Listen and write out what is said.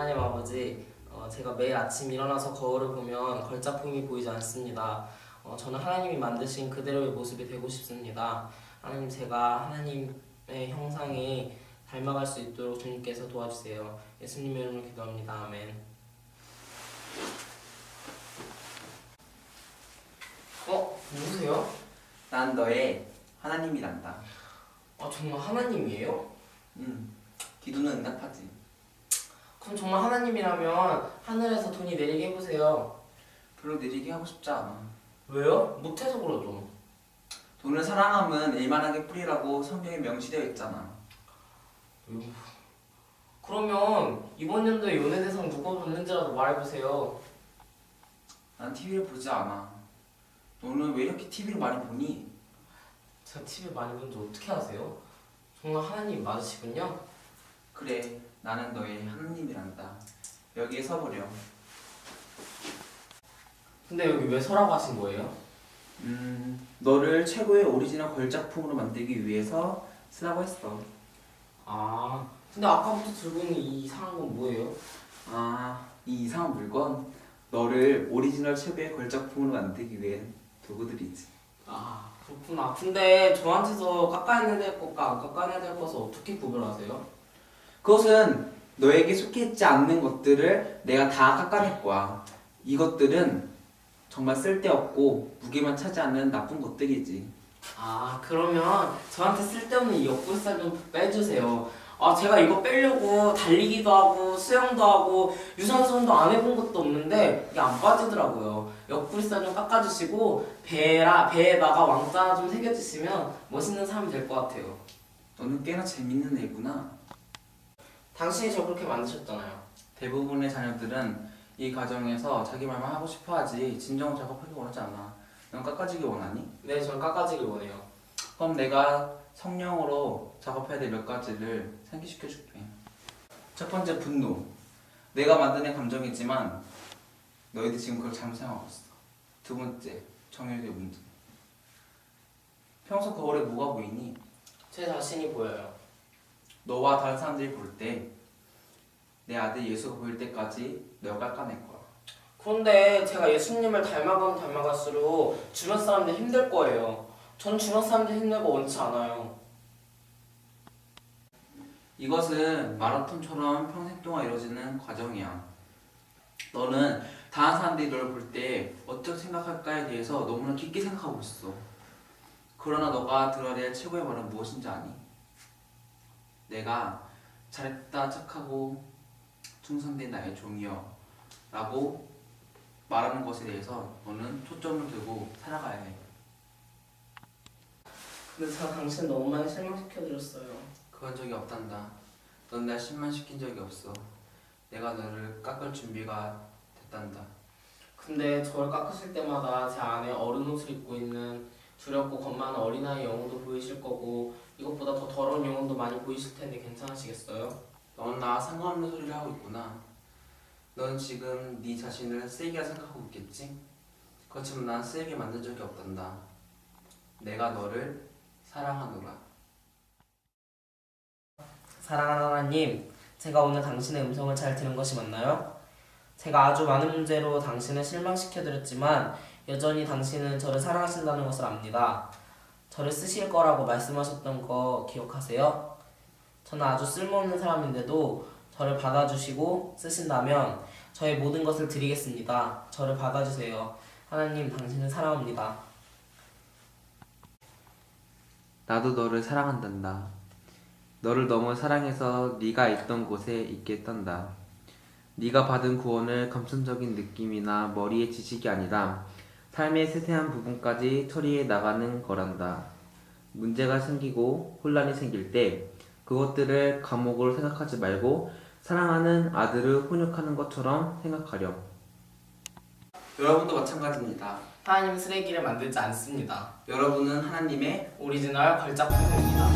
하나님 아버지, 어, 제가 매일 아침 일어나서 거울을 보면 걸작품이 보이지 않습니다. 어, 저는 하나님이 만드신 그대로의 모습이 되고 싶습니다. 하나님 제가 하나님의 형상에 닮아갈 수 있도록 주님께서 도와주세요. 예수님의 이름으로 기도합니다. 아멘. 어? 누구세요? 난 너의 하나님이란다. 아 정말 하나님이에요? 음, 기도는 응답하지. 그럼 정말 하나님이라면 하늘에서 돈이 내리게 해보세요. 별로 느리게 하고 싶지 않아. 왜요? 못해서 그러죠. 돈을 사랑하면 일만하게 뿌리라고 성경에 명시되어 있잖아. 그러면 이번 연도에 연예대상 누가 받는지라도 말해보세요. 난 TV를 보지 않아. 너는 왜 이렇게 TV를 많이 보니? 제가 TV 많이 본지 어떻게 아세요? 정말 하나님 맞으시군요. 그래, 나는 너의 하나님이란다. 여기에 서보렴. 근데 여기 왜 서라고 하신 거예요? 음, 너를 최고의 오리지널 걸작품으로 만들기 위해서 쓰라고 했어. 아, 근데 아까부터 들고 있는 이 이상한 건 뭐예요? 아, 이 이상한 물건, 너를 오리지널 최고의 걸작품으로 만들기 위한 도구들이지. 아, 그렇구나. 근데 저한테서 깎아내야 될 것과 안 깎아내야 될 것을 어떻게 구별하세요? 그것은 너에게 속해 있지 않는 것들을 내가 다 깎아낼 거야. 이것들은 정말 쓸데없고 무게만 차지하는 나쁜 것들이지. 아 그러면 저한테 쓸데없는 이 옆구리살 좀 빼주세요. 아 제가 이거 빼려고 달리기도 하고 수영도 하고 유산소 운동 안 해본 것도 없는데 이게 안 빠지더라고요. 옆구리살 좀 깎아주시고 배라 배에다가 왕자 좀 새겨주시면 멋있는 사람이 될 것 같아요. 너는 꽤나 재밌는 애구나. 당신이 저 그렇게 만드셨잖아요. 대부분의 자녀들은 이 과정에서 자기 말만 하고 싶어 하지 진정 작업하기 원하지 않아. 넌 깎아지기 원하니? 네, 저는 깎아지길 원해요. 그럼 내가 성령으로 작업해야 될 몇 가지를 상기시켜 줄게. 첫 번째 분노. 내가 만드는 감정이지만 너희들 지금 그걸 잘못 생각하고 있어. 두 번째 정열의 문제. 평소 거울에 뭐가 보이니? 제 자신이 보여요. 너와 다른 사람들이 볼 때 내 아들 예수가 보일 때까지 너가 깎아낼 거야. 그런데 제가 예수님을 닮아가면 닮아갈수록 주변 사람들 힘들 거예요. 전 주변 사람들 힘들고 원치 않아요. 이것은 마라톤처럼 평생 동안 이루어지는 과정이야. 너는 다른 사람들이 널볼때 어떻게 생각할까에 대해서 너무나 깊게 생각하고 있어. 그러나 너가 들어야 될 최고의 말은 무엇인지 아니? 내가 잘했다 착하고 충성된 나의 종이여 라고 말하는 것에 대해서 너는 초점을 두고 살아가야 해. 근데 제가 당신 너무 많이 실망시켜드렸어요. 그런 적이 없단다. 넌 날 실망시킨 적이 없어. 내가 너를 깎을 준비가 됐단다. 근데 저를 깎으실 때마다 제 안에 어른 옷을 입고 있는 두렵고 겁 많은 어린아이 영혼도 보이실 거고 이것보다 더 더러운 영혼도 많이 보이실 텐데 괜찮으시겠어요? 넌 나와 상관없는 소리를 하고 있구나. 넌 지금 네 자신을 쓰레기라 생각하고 있겠지? 그렇지만 난 쓰레기 만든 적이 없단다. 내가 너를 사랑하노라. 사랑하는 하나님, 제가 오늘 당신의 음성을 잘 들은 것이 맞나요? 제가 아주 많은 문제로 당신을 실망시켜드렸지만 여전히 당신은 저를 사랑하신다는 것을 압니다. 저를 쓰실 거라고 말씀하셨던 거 기억하세요? 저는 아주 쓸모없는 사람인데도 저를 받아주시고 쓰신다면 저의 모든 것을 드리겠습니다. 저를 받아주세요. 하나님, 당신을 사랑합니다. 나도 너를 사랑한단다. 너를 너무 사랑해서 네가 있던 곳에 있게 했단다. 네가 받은 구원을 감성적인 느낌이나 머리의 지식이 아니라 삶의 세세한 부분까지 처리해 나가는 거란다. 문제가 생기고 혼란이 생길 때 그것들을 감옥으로 생각하지 말고 사랑하는 아들을 훈육하는 것처럼 생각하렴. 여러분도 마찬가지입니다. 하나님 쓰레기를 만들지 않습니다. 여러분은 하나님의 오리지널 걸작품입니다.